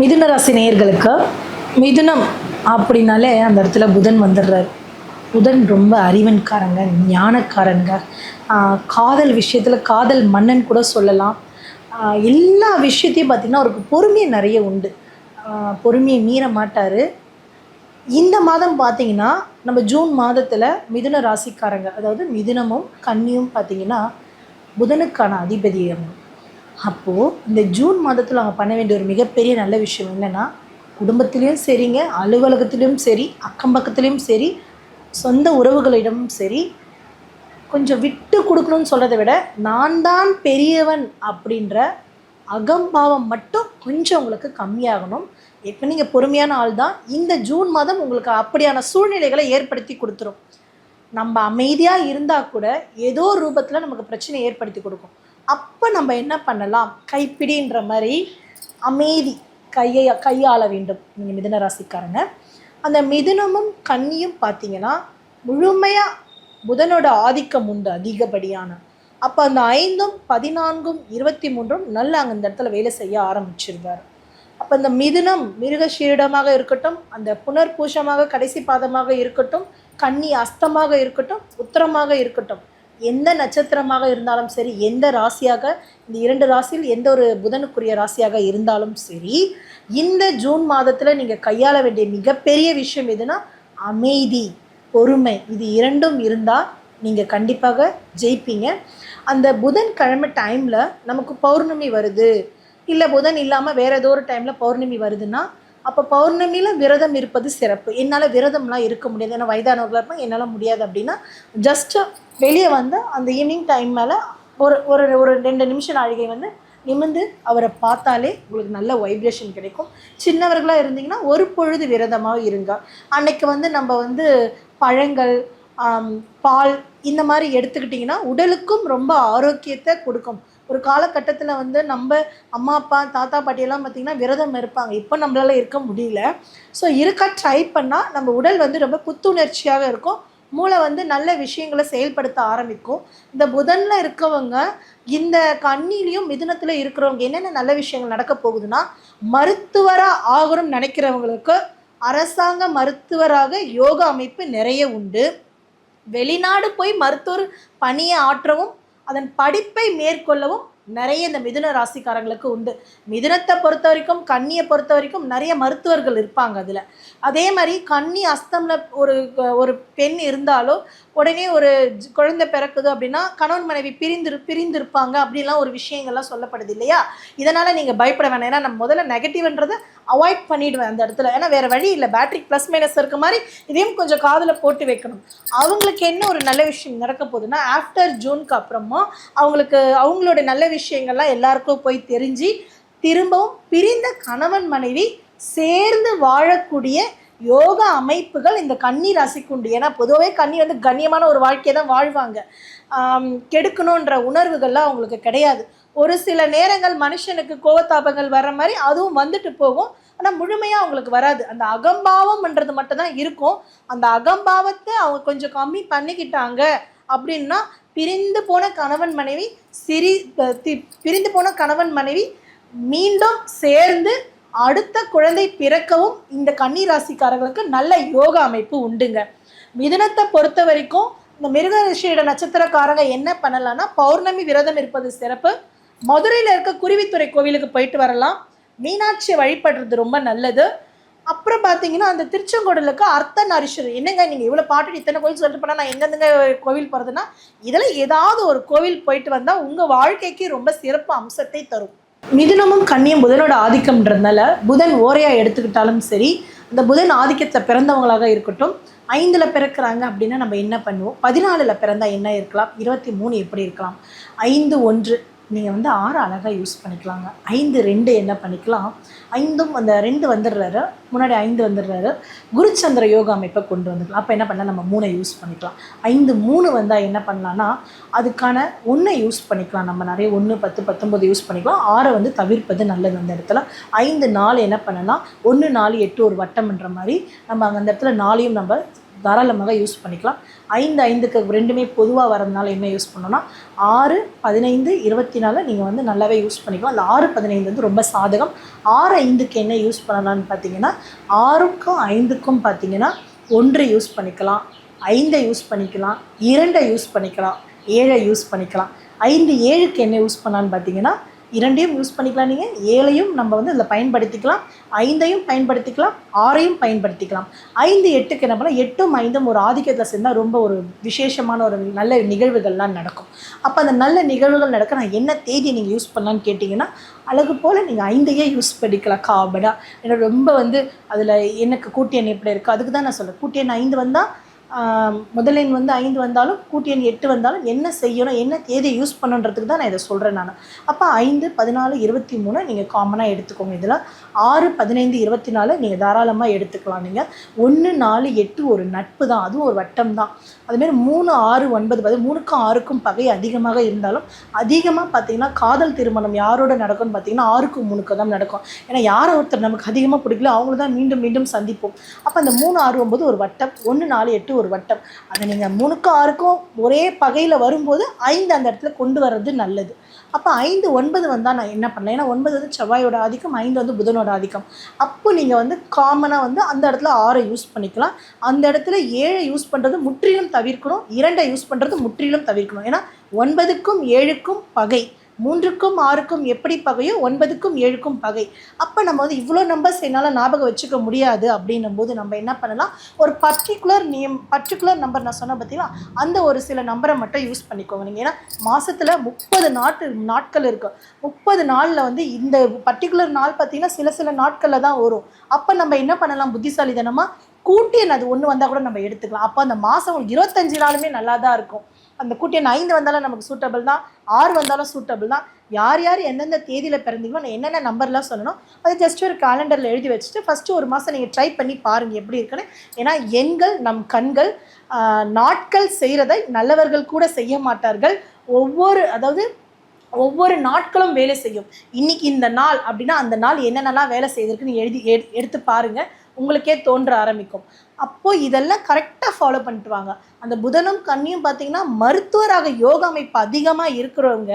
மிதுன ராசி நேயர்களுக்கு மிதுனம் அப்படின்னாலே அந்த இடத்துல புதன் வந்துடுறாரு. புதன் ரொம்ப அறிவன்காரங்க ஞானக்காரங்க. காதல் விஷயத்தில் காதல் மன்னன் கூட சொல்லலாம். எல்லா விஷயத்தையும் பார்த்திங்கன்னா அவருக்கு பொறுமை நிறைய உண்டு. பொறுமையை மீற மாட்டார். இந்த மாதம் பார்த்தீங்கன்னா நம்ம ஜூன் மாதத்தில் மிதுன ராசிக்காரங்க அதாவது மிதுனமும் கன்னியும் பார்த்தீங்கன்னா புதனுக்கான அதிபதி அப்போது இந்த ஜூன் மாதத்தில் அவங்க பண்ண வேண்டிய ஒரு மிகப்பெரிய நல்ல விஷயம் என்னென்னா குடும்பத்திலையும் சரிங்க அலுவலகத்திலையும் சரி அக்கம் பக்கத்துலேயும் சரி சொந்த உறவுகளிடமும் சரி கொஞ்சம் விட்டு கொடுக்கணும்னு சொல்கிறத விட நான் தான் பெரியவன் அப்படின்ற அகம்பாவம் மட்டும் கொஞ்சம் உங்களுக்கு கம்மியாகணும். இப்போ நீங்கள் பொறுமையான ஆள் தான் இந்த ஜூன் மாதம் உங்களுக்கு அப்படியான சூழ்நிலைகளை ஏற்படுத்தி கொடுத்துரும். நம்ம அமைதியாக இருந்தால் கூட ஏதோ ரூபத்தில் நமக்கு பிரச்சனை ஏற்படுத்தி கொடுக்கும். அப்போ நம்ம என்ன பண்ணலாம்? கைப்பிடின்ற மாதிரி அமைதி கையை கையாள வேண்டும். நீங்கள் மிதுன ராசிக்காரங்க. அந்த மிதுனமும் கன்னியும் பார்த்தீங்கன்னா முழுமையாக புதனோட ஆதிக்கம் உண்டு அதிகப்படியான. அப்போ அந்த ஐந்தும் பதினான்கும் இருபத்தி மூன்றும் நல்ல அங்கே இந்த இடத்துல வேலை செய்ய ஆரம்பிச்சிருவார். அப்போ இந்த மிதுனம் மிருகஷீடமாக இருக்கட்டும் அந்த புனர்பூஷமாக கடைசி பாதமாக இருக்கட்டும் கன்னி அஸ்தமாக இருக்கட்டும் உத்தரமாக இருக்கட்டும் எந்த நட்சத்திரமாக இருந்தாலும் சரி எந்த ராசியாக இந்த இரண்டு ராசியில் எந்த ஒரு புதனுக்குரிய ராசியாக இருந்தாலும் சரி இந்த ஜூன் மாதத்தில் நீங்கள் கையாள வேண்டிய மிகப்பெரிய விஷயம் எதுனா அமைதி பொறுமை. இது இரண்டும் இருந்தால் நீங்கள் கண்டிப்பாக ஜெயிப்பீங்க. அந்த புதன் கிழமை டைமில் நமக்கு பௌர்ணமி வருது. இல்லை புதன் இல்லாமல் வேறு ஏதோ ஒரு டைமில் பௌர்ணமி வருதுன்னா அப்போ பௌர்ணமியில் விரதம் இருப்பது சிறப்பு. என்னால் விரதம்லாம் இருக்க முடியாது. ஏன்னா வயதானவர்களாக இருப்பாங்க என்னால் முடியாது அப்படின்னா ஜஸ்ட்டு வெளியே வந்து அந்த ஈவினிங் டைம் மேலே ஒரு ஒரு ஒரு ரெண்டு நிமிஷம் நாழிகை வந்து நிமிந்து அவரை பார்த்தாலே உங்களுக்கு நல்ல வைப்ரேஷன் கிடைக்கும். சின்னவர்களாக இருந்தீங்கன்னா ஒரு பொழுது விரதமாக இருங்க. அன்னைக்கு வந்து நம்ம வந்து பழங்கள் பால் இந்த மாதிரி எடுத்துக்கிட்டிங்கன்னா உடலுக்கும் ரொம்ப ஆரோக்கியத்தை கொடுக்கும். ஒரு காலகட்டத்தில் வந்து நம்ம அம்மா அப்பா தாத்தா பாட்டியெல்லாம் பார்த்திங்கன்னா விரதம் இருப்பாங்க. இப்போ நம்மளால் இருக்க முடியல. ஸோ இருக்க ட்ரை பண்ணால் நம்ம உடல் வந்து ரொம்ப புத்துணர்ச்சியாக இருக்கும். மூளை வந்து நல்ல விஷயங்களை செயல்படுத்த ஆரம்பிக்கும். இந்த புதனில் இருக்கவங்க இந்த கண்ணிலையும் மிதுனத்தில் இருக்கிறவங்க என்னென்ன நல்ல விஷயங்கள் நடக்க போகுதுன்னா மருத்துவராக ஆகணும்னு நினைக்கிறவங்களுக்கு அரசாங்க மருத்துவராக யோகா அமைப்பு நிறைய உண்டு. வெளிநாடு போய் மருத்துவர் பணியை ஆற்றவும் அதன் படிப்பை மேற்கொள்ளவும் நிறைய இந்த மிதுன ராசிக்காரங்களுக்கு உண்டு. மிதுனத்தை பொறுத்த வரைக்கும் கன்னியை பொறுத்த வரைக்கும் நிறைய மருத்துவர்கள் இருப்பாங்க அதில். அதே மாதிரி கன்னி அஸ்தமில் ஒரு ஒரு பெண் இருந்தாலோ உடனே ஒரு குழந்தை பிறக்குது அப்படின்னா கணவன் மனைவி பிரிந்து பிரிந்திருப்பாங்க அப்படிலாம் ஒரு விஷயங்கள்லாம் சொல்லப்படுது இல்லையா? இதனால் நீங்கள் பயப்பட வேணாம். ஏன்னா நம்ம முதல்ல நெகட்டிவ்ன்றதை அவாய்ட் பண்ணிடுவேன் அந்த இடத்துல. ஏன்னா வேறு வழி இல்லை. பேட்ரி ப்ளஸ் மைனஸ் இருக்க மாதிரி இதையும் கொஞ்சம் காதில் போட்டு வைக்கணும். அவங்களுக்கு என்ன ஒரு நல்ல விஷயம் நடக்க போகுதுன்னா ஆஃப்டர் ஜூனுக்கு அப்புறமா அவங்களுக்கு அவங்களோட நல்ல விஷயங்கள்லாம் எல்லாருக்கும் போய் தெரிஞ்சு திரும்பவும் பிரிந்த கணவன் மனைவி சேர்ந்து வாழக்கூடிய யோகா அமைப்புகள் இந்த கன்னி ராசிக்கு உண்டு ஏன்னா பொதுவாகவே கன்னி வந்து கண்ணியமான ஒரு வாழ்க்கையை தான் வாழ்வாங்க கெடுக்கணுன்ற உணர்வுகள்லாம் அவங்களுக்கு கிடையாது. ஒரு சில நேரங்கள் மனுஷனுக்கு கோவத்தாபங்கள் வர்ற மாதிரி அதுவும் வந்துட்டு போகும். ஆனால் முழுமையாக அவங்களுக்கு வராது. அந்த அகம்பாவம்ன்றது மட்டும்தான் இருக்கும். அந்த அகம்பாவத்தை அவங்க கொஞ்சம் கம்மி பண்ணிக்கிட்டாங்க அப்படின்னா பிரிந்து போன கணவன் மனைவி சிரி தி- பிரிந்து போன கணவன் மனைவி மீண்டும் சேர்ந்து அடுத்த குழந்தை பிறக்கவும் இந்த கன்னி ராசிக்காரர்களுக்கு நல்ல யோகா அமைப்பு உண்டுங்க. மிதனத்தை பொறுத்த வரைக்கும் இந்த மிருகரிஷியோட நட்சத்திரக்காரங்க என்ன பண்ணலான்னா பௌர்ணமி விரதம் இருப்பது சிறப்பு. மதுரையில் இருக்க குருவித்துறை கோவிலுக்கு போயிட்டு வரலாம். மீனாட்சியை வழிபடுறது ரொம்ப நல்லது. அப்புறம் பார்த்தீங்கன்னா அந்த திருச்செங்கோடலுக்கு அர்த்தநாரீஸ்வரர். என்னங்க நீங்கள் இவ்வளோ பாட்டு இத்தனை கோவில் சொல்லிட்டு போனால் நான் எங்கேருந்துங்க கோவில் போகிறதுனா இதில் ஏதாவது ஒரு கோவில் போயிட்டு வந்தால் உங்கள் வாழ்க்கைக்கு ரொம்ப சிறப்பு அம்சத்தை தரும். மிதுனமும் கண்ணியும் புதனோட ஆதிக்கம்ன்றதுனால புதன் ஓரையாக எடுத்துக்கிட்டாலும் சரி அந்த புதன் ஆதிக்கத்தில் பிறந்தவங்களாக இருக்கட்டும் ஐந்தில் பிறக்கிறாங்க அப்படின்னா நம்ம என்ன பண்ணுவோம்? பதினாலில் பிறந்தால் என்ன இருக்கலாம்? இருபத்தி மூணு எப்படி இருக்கலாம்? ஐந்து ஒன்று. நீங்கள் வந்து ஆறு அழகாக யூஸ் பண்ணிக்கலாங்க. ஐந்து ரெண்டு என்ன பண்ணிக்கலாம்? ஐந்தும் அந்த ரெண்டு வந்துடுறாரு. முன்னாடி ஐந்து வந்துடுறாரு. குருச்சந்திர யோகா அமைப்பை கொண்டு வந்துக்கலாம். அப்போ என்ன பண்ணலாம்? நம்ம மூணை யூஸ் பண்ணிக்கலாம். ஐந்து மூணு வந்தால் என்ன பண்ணலான்னா அதுக்கான ஒன்றை யூஸ் பண்ணிக்கலாம். நம்ம நிறைய ஒன்று பத்து பத்தொம்பது யூஸ் பண்ணிக்கலாம். ஆறை வந்து தவிர்ப்பது நல்லது அந்த இடத்துல. ஐந்து நாலு என்ன பண்ணலாம் ஒன்று நாலு எட்டு ஒரு வட்டம்ன்ற மாதிரி நம்ம அந்த இடத்துல நாளையும் நம்ம தாராளமாக யூஸ் பண்ணிக்கலாம். ஐந்து ஐந்துக்கு ரெண்டுமே பொதுவாக வரதுனால என்ன யூஸ் பண்ணோன்னா ஆறு பதினைந்து இருபத்தி நாலு நீங்கள் வந்து நல்லாவே யூஸ் பண்ணிக்கலாம். அந்த ஆறு பதினைந்து வந்து ரொம்ப சாதகம். ஆறு ஐந்துக்கு என்ன யூஸ் பண்ணலான்னு பார்த்தீங்கன்னா ஆறுக்கும் ஐந்துக்கும் பார்த்தீங்கன்னா ஒன்று யூஸ் பண்ணிக்கலாம் ஐந்தை யூஸ் பண்ணிக்கலாம் இரண்டை யூஸ் பண்ணிக்கலாம் ஏழை யூஸ் பண்ணிக்கலாம். ஐந்து ஏழுக்கு என்ன யூஸ் பண்ணலான்னு பார்த்தீங்கன்னா இரண்டையும் யூஸ் பண்ணிக்கலாம் நீங்கள் ஏழையும் நம்ம வந்து இதில் பயன்படுத்திக்கலாம். ஐந்தையும் பயன்படுத்திக்கலாம். ஆறையும் பயன்படுத்திக்கலாம். ஐந்து எட்டுக்கு என்ன பண்ணால் எட்டும் ஐந்தும் ஒரு ஆதிக்கத்தில் சேர்ந்தால் ரொம்ப ஒரு விசேஷமான ஒரு நல்ல நிகழ்வுகள்லாம் நடக்கும். அப்போ அந்த நல்ல நிகழ்வுகள் நடக்க நான் என்ன தேதி நீங்கள் யூஸ் பண்ணலான்னு கேட்டிங்கன்னா அழகு போல் நீங்கள் ஐந்தையே யூஸ் பண்ணிக்கலாம் காபடா ஏன்னா ரொம்ப வந்து அதில் எனக்கு கூட்டி எப்படி இருக்குது அதுக்கு தான் நான் சொல்கிறேன் கூட்டி ஐந்து வந்தால் முதலின் வந்து ஐந்து வந்தாலும் கூட்டியன் எட்டு வந்தாலும் என்ன செய்யணும் என்ன தேதியை யூஸ் பண்ணுன்றதுக்கு தான் நான் இதை சொல்கிறேன் நான். அப்போ ஐந்து பதினாலு இருபத்தி மூணு நீங்கள் காமனாக எடுத்துக்கோங்க இதில். ஆறு பதினைந்து இருபத்தி நாலு நீங்கள் தாராளமாக எடுத்துக்கலாம் நீங்கள் ஒன்று நாலு எட்டு ஒரு நட்பு தான். அதுவும் ஒரு வட்டம் தான். அதுமாரி மூணு ஆறு ஒன்பது பது மூணுக்கும் ஆறுக்கும் பகை அதிகமாக இருந்தாலும் அதிகமாக பார்த்தீங்கன்னா காதல் திருமணம் யாரோட நடக்கும்னு பார்த்தீங்கன்னா ஆறுக்கும் மூணுக்கு தான் நடக்கும். ஏன்னா யாரை ஒருத்தர் நமக்கு அதிகமாக பிடிக்கல அவங்கள தான் மீண்டும் மீண்டும் சந்திப்போம். அப்போ அந்த மூணு ஆறு ஒன்பது ஒரு வட்டம் ஒன்று நாலு எட்டு ஒரு வட்டம். அதை நீங்கள் மூணுக்கும் ஆறுக்கும் ஒரே பகையில் வரும்போது ஐந்து அந்த இடத்துல கொண்டு வர்றது நல்லது. அப்போ ஐந்து ஒன்பது வந்தால் நான் என்ன பண்ணேன் ஏன்னா ஒன்பது வந்து செவ்வாயோட ஆதிக்கம் ஐந்து வந்து புதனோட ஆதிக்கம். அப்போ நீங்கள் வந்து காமனாக வந்து அந்த இடத்துல ஆறை யூஸ் பண்ணிக்கலாம். அந்த இடத்துல ஏழை யூஸ் பண்ணுறது முற்றிலும் தவிர்க்கணும். இரண்டை யூஸ் பண்ணுறது முற்றிலும் தவிர்க்கணும். ஏன்னா ஒன்பதுக்கும் ஏழுக்கும் பகை. மூன்றுக்கும் ஆறுக்கும் எப்படி பகையோ ஒன்பதுக்கும் ஏழுக்கும் பகை. அப்போ நம்ம வந்து இவ்வளோ நம்பர்ஸ் என்னால் ஞாபகம் வச்சுக்க முடியாது அப்படின்னும் போது நம்ம என்ன பண்ணலாம்? ஒரு பர்டிகுலர் நேம் பர்டிகுலர் நம்பர் நான் சொன்ன பார்த்தீங்களா அந்த ஒரு சில நம்பரை மட்டும் யூஸ் பண்ணிக்கோங்க. நீங்கள் ஏன்னா மாதத்தில் முப்பது நாட்டு நாட்கள் இருக்கும். முப்பது நாளில் வந்து இந்த பர்டிகுலர் நாள் பார்த்தீங்கன்னா சில சில நாட்களில் தான் வரும். அப்போ நம்ம என்ன பண்ணலாம்? புத்திசாலிதனமாக கூட்டி அது ஒன்று வந்தால் கூட நம்ம எடுத்துக்கலாம். அப்போ அந்த மாதம் இருபத்தஞ்சு நாளுமே நல்லா தான் இருக்கும். அந்த கூட்டி எண் ஐந்து வந்தாலும் நமக்கு சூட்டபிள் தான் ஆறு வந்தாலும் சூட்டபிள் தான். யார் யார் எந்தெந்த தேதியில் பிறந்தீங்களோ நான் என்னென்ன நம்பர்லாம் சொல்லணும் அது ஜஸ்ட் ஒரு கேலண்டரில் எழுதி வச்சுட்டு ஃபஸ்ட்டு ஒரு மாதம் நீங்கள் ட்ரை பண்ணி பாருங்கள் எப்படி இருக்குன்னு. ஏன்னா எண்கள் நம் கண்கள் நாட்கள் செய்கிறதை நல்லவர்கள் கூட செய்ய மாட்டார்கள். ஒவ்வொரு அதாவது ஒவ்வொரு நாட்களும் வேலை செய்யும். இன்னைக்கு இந்த நாள் அப்படின்னா அந்த நாள் என்னென்னலாம் வேலை செய்திருக்குன்னு எழுதி எடுத்து பாருங்கள் உங்களுக்கே தோன்ற ஆரம்பிக்கும். அப்போ இதெல்லாம் கரெக்டாக ஃபாலோ பண்ணிட்டு வாங்க அந்த புதனும் கன்னியும் பார்த்தீங்கன்னா மருத்துவராக யோக அமைப்பு அதிகமாக இருக்கிறவங்க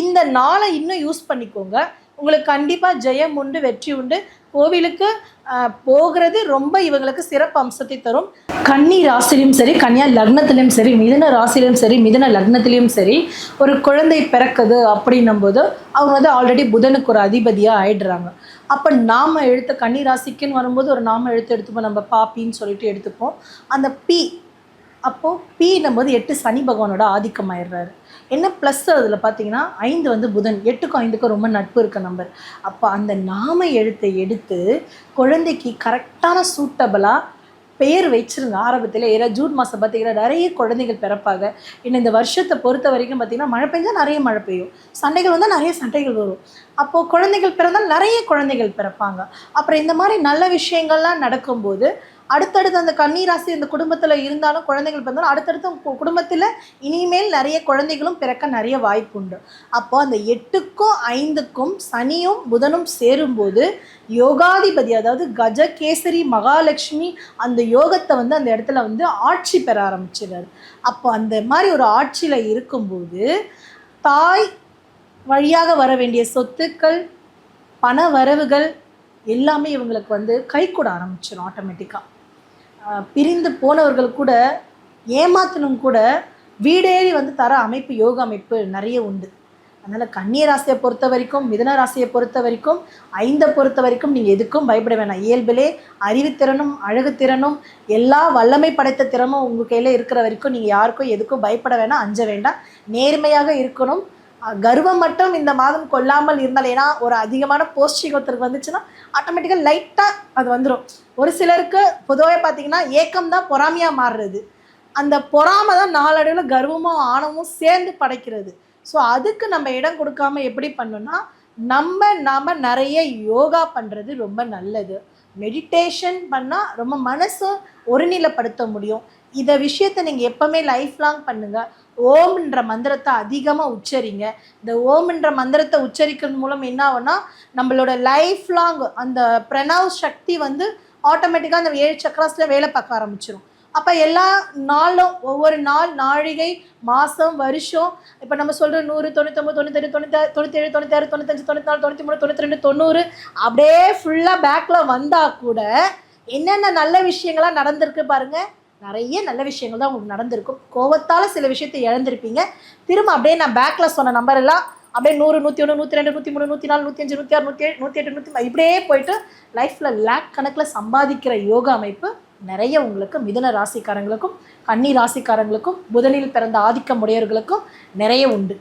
இந்த நாளை இன்னும் யூஸ் பண்ணிக்கோங்க. உங்களுக்கு கண்டிப்பாக ஜெயம் உண்டு வெற்றி உண்டு. கோவிலுக்கு போகிறது ரொம்ப இவங்களுக்கு சிறப்பு அம்சத்தை தரும். கன்னி ராசிலையும் சரி கன்னியா லக்னத்திலையும் சரி மிதுன ராசிலையும் சரி மிதன லக்னத்திலையும் சரி ஒரு குழந்தை பிறக்குது அப்படின்னும் போது அவங்க வந்து ஆல்ரெடி புதனுக்கு ஒரு அதிபதியாக ஆயிடுறாங்க. அப்போ நாம எழுத்த கன்னி ராசிக்குன்னு வரும்போது ஒரு நாம எழுத்து எடுத்துப்போம். நம்ம பாப்பின்னு சொல்லிட்டு எடுத்துப்போம். அந்த பி அப்போது பீன்னும் போது எட்டு சனி பகவானோட ஆதிக்கம் ஆயிடுறாரு. என்ன ப்ளஸ் அதில் பார்த்தீங்கன்னா ஐந்து வந்து புதன். எட்டுக்கும் ஐந்துக்கும் ரொம்ப நட்பு இருக்க நம்பர் அப்போ அந்த நாம எழுத்தை எடுத்து குழந்தைக்கு கரெக்டான சூட்டபிளாக பெயர் வச்சிருங்க ஆரம்பத்தில். ஏன்னா ஜூன் மாதம் பார்த்தீங்கன்னா நிறைய குழந்தைகள் பிறப்பாங்க. இன்னும் இந்த வருஷத்தை பொறுத்த வரைக்கும் பார்த்தீங்கன்னா மழை பெஞ்சால் நிறைய மழை பெய்யும். சண்டைகள் வந்தால் நிறைய சண்டைகள் வரும். அப்போது குழந்தைகள் பிறந்தால் நிறைய குழந்தைகள் பிறப்பாங்க. அப்புறம் இந்த மாதிரி நல்ல விஷயங்கள்லாம் நடக்கும்போது அடுத்தடுத்து அந்த கன்னிராசி அந்த குடும்பத்தில் இருந்தாலும் குழந்தைகள் பிறந்தாலும் அடுத்தடுத்து குடும்பத்தில் இனிமேல் நிறைய குழந்தைகளும் பிறக்க நிறைய வாய்ப்பு உண்டு. அப்போ அந்த எட்டுக்கும் ஐந்துக்கும் சனியும் புதனும் சேரும்போது யோகாதிபதி அதாவது கஜகேசரி மகாலட்சுமி அந்த யோகத்தை வந்து அந்த இடத்துல வந்து ஆட்சி பெற ஆரம்பிச்சிடுறாரு. அப்போ அந்த மாதிரி ஒரு ஆட்சியில் இருக்கும்போது தாய் வழியாக வர வேண்டிய சொத்துக்கள் பண வரவுகள் எல்லாமே இவங்களுக்கு வந்து கைக்கூட ஆரம்பிச்சிடும் ஆட்டோமேட்டிக்காக பிரிந்து போனவர்கள் கூட ஏமாத்தணும் கூட வீடேறி வந்து தர அமைப்பு யோக அமைப்பு நிறைய உண்டு. அதனால் கன்னிய ராசியை பொறுத்த வரைக்கும் மிதன ராசியை பொறுத்த வரைக்கும் ஐந்தை பொறுத்த வரைக்கும் நீங்கள் எதுக்கும் பயப்பட வேணாம். இயல்பிலே அறிவுத்திறனும் அழகுத்திறனும் எல்லா வல்லமை படைத்த திறமும் உங்கள் கையில் இருக்கிற வரைக்கும் நீங்கள் யாருக்கும் எதுக்கும் பயப்பட வேணாம் அஞ்ச வேண்டாம். நேர்மையாக இருக்கணும் கர்வம் மட்டும் இந்த மாதம் கொள்ளாமல் இருந்தால் ஏன்னா ஒரு அதிகமான போஸ்டிங் ஒருத்தருக்கு வந்துச்சுன்னா ஆட்டோமேட்டிக்காக லைட்டாக அது வந்துடும் ஒரு சிலருக்கு பொதுவாக பார்த்தீங்கன்னா ஏக்கம் தான் பொறாமையாக மாறுறது. அந்த பொறாமை தான் நாளடைவில் கர்வமும் ஆணவமும் சேர்ந்து படைக்கிறது. ஸோ அதுக்கு நம்ம இடம் கொடுக்காம எப்படி பண்ணணும்னா நம்ம நாம் நிறைய யோகா பண்ணுறது ரொம்ப நல்லது. மெடிடேஷன் பண்ணால் ரொம்ப மனசை ஒருநிலைப்படுத்த முடியும். இதை விஷயத்தை நீங்கள் எப்போவுமே லைஃப் லாங் பண்ணுங்கள் ஓம்ன்ற மந்திரத்தை அதிகமாக உச்சரிங்க. இந்த ஓம்ன்ற மந்திரத்தை உச்சரிக்கிறது மூலம் என்ன ஆகும்னா நம்மளோட லைஃப் லாங் அந்த பிரணவ் சக்தி வந்து ஆட்டோமேட்டிக்காக அந்த ஏழு சக்கராஸில் வேலை பார்க்க ஆரம்பிச்சிடும் அப்போ எல்லா நாளும் ஒவ்வொரு நாள் நாழிகை மாதம் வருஷம் இப்போ நம்ம சொல்கிற நூறு தொண்ணூத்தொம்பது தொண்ணூத்தெட்டு தொண்ணூத்தாறு தொண்ணூத்தேழு தொண்ணூத்தாறு தொண்ணூத்தஞ்சு தொண்ணூத்தாலு தொண்ணூற்றி மூணு தொண்ணூற்றி ரெண்டு தொண்ணூறு அப்படியே ஃபுல்லாக பேக்கில் வந்தால் கூட என்னென்ன நல்ல விஷயங்களாக நடந்திருக்கு பாருங்கள் நிறைய நல்ல விஷயங்கள் தான் உங்களுக்கு நடந்திருக்கும். கோவத்தால் சில விஷயத்தை இழந்திருப்பீங்க. திரும்ப அப்படியே நான் பேக்கில் சொன்ன நம்பர் எல்லாம் அப்படியே நூறு நூற்றி ஒன்று நூற்றி ரெண்டு நூற்றி மூணு நூற்றி நாலு நூற்றி அஞ்சு நூற்றி ஆறு நூற்றி ஏழு நூற்றி எட்டு நூற்றி இப்படியே போயிட்டு லைஃப்பில் லேக் கணக்கில் சம்பாதிக்கிற யோகா அமைப்பு நிறைய உங்களுக்கு மிதன ராசிக்காரங்களுக்கும் கன்னி ராசிக்காரங்களுக்கும் புதனில் பிறந்த ஆதிக்கம் உடையவர்களுக்கும் நிறைய உண்டு.